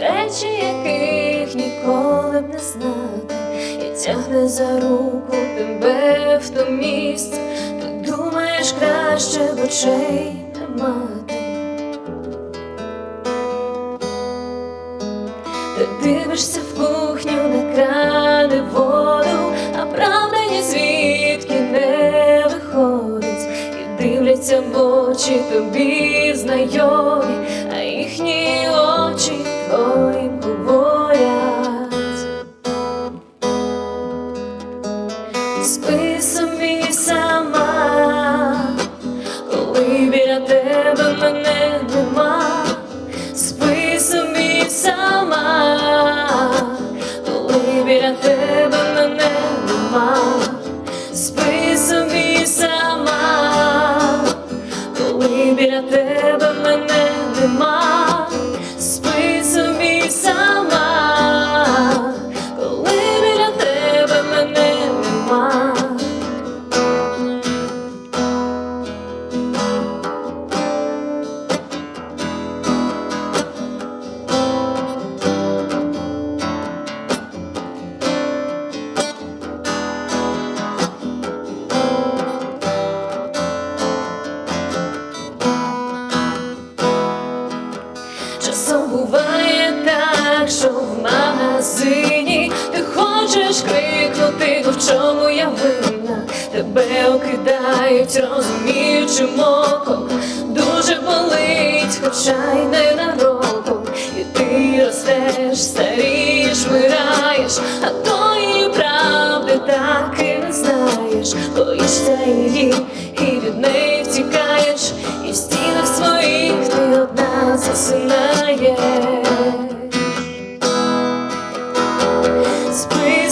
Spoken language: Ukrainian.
речі, яких ніколи б не знати, і тягне за руку тебе в то місце, ти думаєш краще в очей не мати. Ти дивишся в кухню на крани воду, очі тобі знайомі, а їхні очі чому я винна, тебе окидають розуміючим оком, дуже болить, хоча й не нароком, і ти ростеш, старієш, вмираєш, а тої правди так і не знаєш, боїшся її і від неї втікаєш, і в стінах своїх ти одна засинаєш. Спи